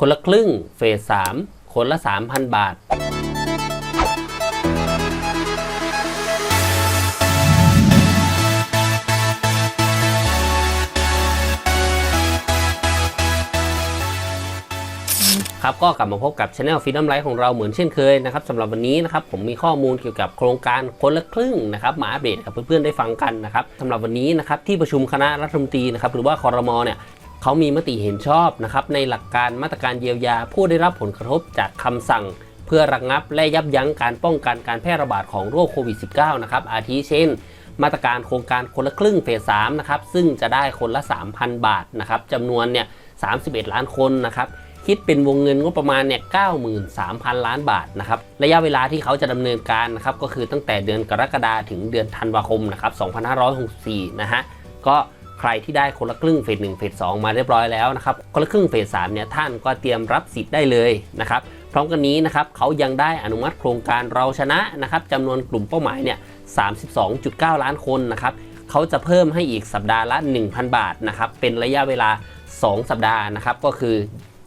คนละครึ่งเฟส 3 คนละ 3,000 บาท ครับก็กลับมาพบกับ Channel Freedom Life ของเราเหมือนเช่นเคยนะครับสำหรับวันนี้นะครับผมมีข้อมูลเกี่ยวกับโครงการคนละครึ่งนะครับมาอัปเดตกับเพื่อนๆได้ฟังกันนะครับสำหรับวันนี้นะครับที่ประชุมคณะรัฐมนตรีนะครับหรือว่าคอรมอเนี่ย เขามีมติเห็นชอบนะครับในหลักการมาตรการเยียวยา ผู้ได้รับผลกระทบจากคำสั่ง เพื่อระงงับและยับยั้งการป้องกันการแพร่ระบาดของโรคโควิด -19 นะครับอาทิเช่น มาตรการโครงการคนละครึ่งเฟส3นะครับซึ่งจะได้คนละ 3,000 บาทนะครับจำนวนเนี่ย31 ล้านคนนะครับคิดเป็นวงเงินงบประมาณเนี่ย93,000 ล้านบาทนะครับ ระยะเวลาที่เขาจะดำเนินการนะครับก็คือตั้งแต่เดือนกรกฎาถึงเดือนธันวาคมนะครับ 2564 นะฮะ ก็ ใครที่ได้คนละครึ่งเฟส1เฟส2มาเรียบร้อยแล้วนะครับคนละครึ่งเฟส3เนี่ยท่านก็เตรียมรับสิทธิ์ได้เลยนะครับพร้อมกันนี้นะครับเขายังได้อนุมัติโครงการเราชนะนะครับจำนวนกลุ่มเป้าหมายเนี่ย32.9 ล้านคนนะครับเขาจะเพิ่มให้อีกสัปดาห์ละ 1,000 บาทนะครับเป็นระยะเวลา 2 สัปดาห์นะครับก็คือ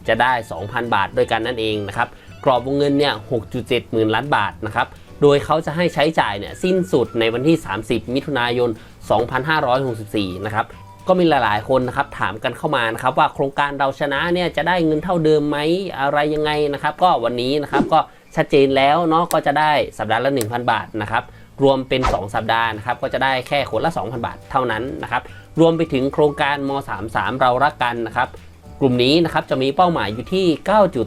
จะได้ 2,000 บาทด้วยกันนั่นเองนะครับกรอบวงเงินเนี่ย 6.7 หมื่นล้านบาทนะครับ โดยเขาจะให้ใช้จ่ายเนี่ยสิ้นสุดในวันที่ 30 มิถุนายน 2564 นะครับก็มีหลายๆ คนนะครับถามกันเข้ามานะครับว่าโครงการเราชนะเนี่ยจะได้เงินเท่าเดิมไหมอะไรยังไงนะครับ ก็วันนี้นะครับก็ชัดเจนแล้วเนาะก็จะได้สัปดาห์ละ 1,000 บาทนะครับรวมเป็น 2 สัปดาห์นะครับก็จะได้แค่คนละ 2,000 บาทเท่านั้นนะครับรวมไปถึงโครงการม 33 เรารักกันนะครับกลุ่มนี้นะครับจะมีเป้าหมายอยู่ที่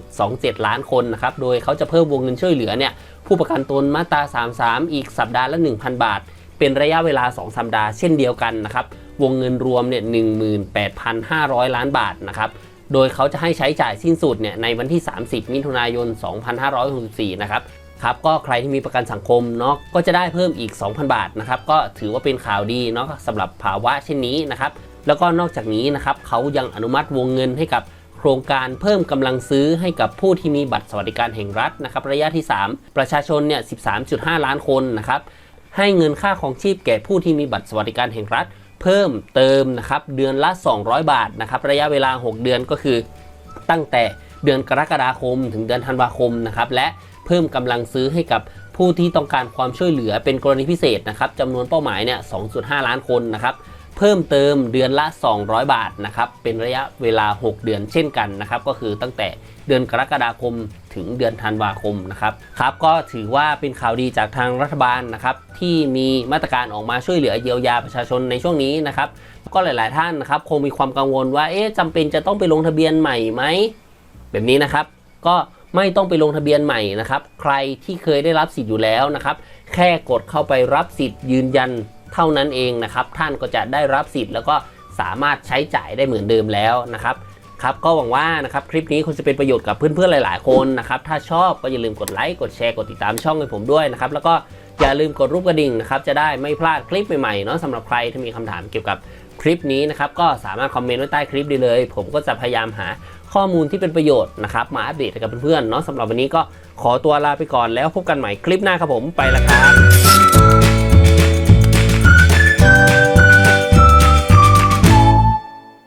9.27 ล้านคนนะครับโดยเขาจะเพิ่มวงเงินช่วยเหลือเนี่ยผู้ประกันตนมาตรา 33 อีกสัปดาห์ละ 1,000 บาท เป็นระยะเวลา 2 สัปดาห์เช่นเดียวกันนะครับ วงเงินรวมเนี่ย18,500 ล้านบาทนะครับ โดยเขาจะให้ใช้จ่ายสิ้นสุดเนี่ยในวันที่ 30 มิถุนายน 2564 นะครับครับก็ใครที่มีประกันสังคมเนาะก็จะได้เพิ่มอีก 2,000 บาทนะครับก็ถือว่าเป็นข่าวดีเนาะสำหรับภาวะเช่นนี้นะครับแล้วก็นอกจากนี้นะครับเขายังอนุมัติวงเงินให้กับโครงการเพิ่มกำลังซื้อให้กับผู้ที่มีบัตรสวัสดิการแห่งรัฐนะครับระยะที่ 3 ประชาชนเนี่ย 13.5 ล้านคนนะครับ ให้เงินค่าของชีพแก่ผู้ที่มีบัตรสวัสดิการแห่งรัฐ เพิ่มเติมนะครับเดือนละ 200 บาทนะครับระยะเวลา 6 เดือนก็คือ ตั้งแต่เดือนกรกฎาคม ถึงเดือนธันวาคมนะครับและเพิ่มกำลังซื้อให้กับผู้ที่ต้องการความช่วยเหลือเป็นกรณีพิเศษนะครับจำนวนเป้าหมายเนี่ย 2.5 ล้านคนนะครับ พิ่มเติมเดือนละ 200 บาทนะครับเป็นระยะเวลา 6 เดือนเช่นกันนะครับก็คือตั้งแต่เดือนกรกฎาคมถึงเดือนธันวาคมนะครับครับก็ถือว่าเป็นข่าวดีจากทางรัฐบาลนะครับที่มีมาตรการออกมาช่วยเหลือเยียวยาประชาชนในช่วงนี้นะครับก็หลาย ๆ ท่านนะครับคงมีความกังวลว่าเอ๊ะจำเป็นจะต้องไปลงทะเบียนใหม่ไหมแบบนี้นะครับ ก็ไม่ต้องไปลงทะเบียนใหม่นะครับ ใครที่เคยได้รับสิทธิ์อยู่แล้วนะครับ แค่กดเข้าไปรับสิทธิ์ยืนยัน เท่านั้นเองนะครับ ท่านก็จะได้รับสิทธิ์แล้วก็สามารถใช้จ่ายได้เหมือนเดิมแล้วนะครับครับก็หวังว่านะครับคลิปนี้คงจะเป็นประโยชน์กับเพื่อนๆหลาย ๆ คนนะครับถ้าชอบก็อย่าลืมกดไลค์กดแชร์กดติดตามช่องให้ผมด้วยนะครับแล้วก็อย่าลืมกดรูปกระดิ่งนะครับจะได้ไม่พลาดคลิปใหม่ๆเนาะสำหรับใครที่มีคำถามเกี่ยวกับคลิปนี้นะครับก็สามารถคอมเมนต์ไว้ใต้คลิปได้เลย ผมก็จะพยายามหาข้อมูลที่เป็นประโยชน์นะครับมาอัปเดตให้กับเพื่อนๆเนาะสำหรับวันนี้ก็ขอตัวลาไปก่อนแล้วพบกันใหม่คลิปหน้าครับผมไปละครับ